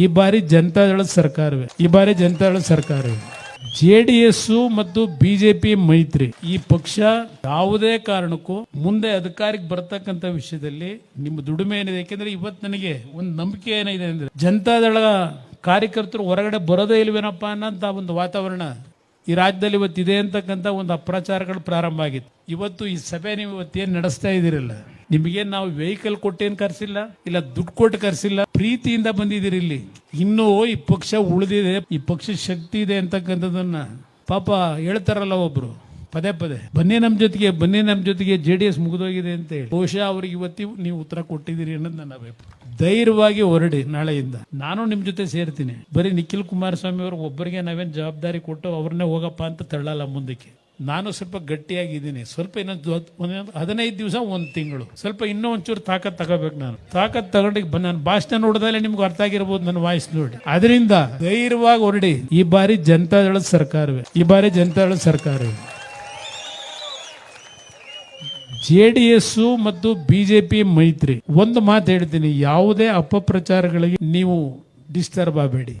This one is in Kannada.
ಈ ಬಾರಿ ಜನತಾದಳ ಸರ್ಕಾರವೇ. ಈ ಬಾರಿ ಜನತಾದಳ ಸರ್ಕಾರವೇ. ಜೆ ಡಿ ಎಸ್ ಮತ್ತು ಬಿಜೆಪಿ ಮೈತ್ರಿ ಈ ಪಕ್ಷ ಯಾವುದೇ ಕಾರಣಕ್ಕೂ ಮುಂದೆ ಅಧಿಕಾರಕ್ಕೆ ಬರ್ತಕ್ಕಂಥ ವಿಷಯದಲ್ಲಿ ನಿಮ್ಮ ದುಡಿಮೆ ಏನಿದೆ? ಯಾಕೆಂದ್ರೆ ಇವತ್ತು ನನಗೆ ಒಂದು ನಂಬಿಕೆ ಏನಿದೆ ಅಂದ್ರೆ ಜನತಾದಳ ಕಾರ್ಯಕರ್ತರು ಹೊರಗಡೆ ಬರೋದೇ ಇಲ್ವೇನಪ್ಪ ಅನ್ನೋಂಥ ಒಂದು ವಾತಾವರಣ ಈ ರಾಜ್ಯದಲ್ಲಿ ಇವತ್ತು ಇದೆ ಅಂತಕ್ಕಂಥ ಒಂದು ಅಪ್ರಚಾರಗಳು ಪ್ರಾರಂಭ ಆಗಿತ್ತು. ಇವತ್ತು ಈ ಸಭೆ ನೀವು ಇವತ್ತೇನು ನಡೆಸ್ತಾ ಇದ್ದೀರಲ್ಲ? ನಿಮಗೆ ನಾವು ವೆಹಿಕಲ್ ಕೊಟ್ಟೇನು ಕರ್ಸಿಲ್ಲ, ಇಲ್ಲ ದುಡ್ಡು ಕೊಟ್ಟು ಕರ್ಸಿಲ್ಲ, ಪ್ರೀತಿಯಿಂದ ಬಂದಿದ್ದೀರಿ ಇಲ್ಲಿ. ಇನ್ನೂ ಈ ಪಕ್ಷ ಉಳಿದಿದೆ, ಈ ಪಕ್ಷ ಶಕ್ತಿ ಇದೆ ಅಂತಕ್ಕಂಥದ್ದನ್ನ ಪಾಪ ಹೇಳ್ತಾರಲ್ಲ ಒಬ್ರು, ಪದೇ ಪದೇ, ಬನ್ನಿ ನಮ್ಮ ಜೊತೆಗೆ, ಬನ್ನಿ ನಮ್ಮ ಜೊತೆಗೆ, ಜೆ ಡಿ ಎಸ್ ಮುಗಿದೋಗಿದೆ ಅಂತ ಹೇಳಿ. ಬಹುಶಃ ಅವ್ರಿಗೆ ಇವತ್ತಿ ನೀವು ಉತ್ತರ ಕೊಟ್ಟಿದ್ದೀರಿ ಅನ್ನೋದು ನನ್ನ ಅಭಿಪ್ರಾಯ ಧೈರ್ಯವಾಗಿ ಹೊರಡಿ ನಾಳೆಯಿಂದ. ನಾನು ನಿಮ್ಮ ಜೊತೆ ಸೇರ್ತೀನಿ. ಬರೀ ನಿಖಿಲ್ ಕುಮಾರಸ್ವಾಮಿ ಅವ್ರಿಗೆ ಒಬ್ಬರಿಗೆ ನಾವೇನು ಜವಾಬ್ದಾರಿ ಕೊಟ್ಟು ಅವ್ರನ್ನೇ ಹೋಗಪ್ಪ ಅಂತ ತಳ್ಳಲ್ಲ ಮುಂದಕ್ಕೆ. ನಾನು ಸ್ವಲ್ಪ ಗಟ್ಟಿಯಾಗಿದ್ದೀನಿ. ಸ್ವಲ್ಪ ಇನ್ನೊಂದು ಹದಿನೈದು ದಿವಸ, ಒಂದು ತಿಂಗಳು. ಸ್ವಲ್ಪ ಇನ್ನೂ ಒಂಚೂರು ತಾಕತ್ ತಗೋಬೇಕು ನಾನು. ತಾಕತ್ ತಗೊಂಡಿಗೆ ನಾನು ಭಾಷಣ ನೋಡಿದಲ್ಲೇ ನಿಮ್ಗೆ ಅರ್ಥ ಆಗಿರ್ಬೋದು ನನ್ನ ವಾಯ್ಸ್ ನೋಡಿ. ಅದರಿಂದ ಧೈರ್ಯವಾಗಿ ಹೊರಡಿ. ಈ ಬಾರಿ ಜನತಾದಳದ ಸರ್ಕಾರವೇ. ಈ ಬಾರಿ ಜನತಾದಳದ ಸರ್ಕಾರವೇ. ಜೆ ಡಿ ಎಸ್ ಮತ್ತು ಬಿಜೆಪಿ ಮೈತ್ರಿ. ಒಂದು ಮಾತು ಹೇಳ್ತೀನಿ. ಯಾವುದೇ ಅಪಪ್ರಚಾರಗಳಿಗೆ ನೀವು ಡಿಸ್ಟರ್ಬ್ ಆಗಬೇಡಿ.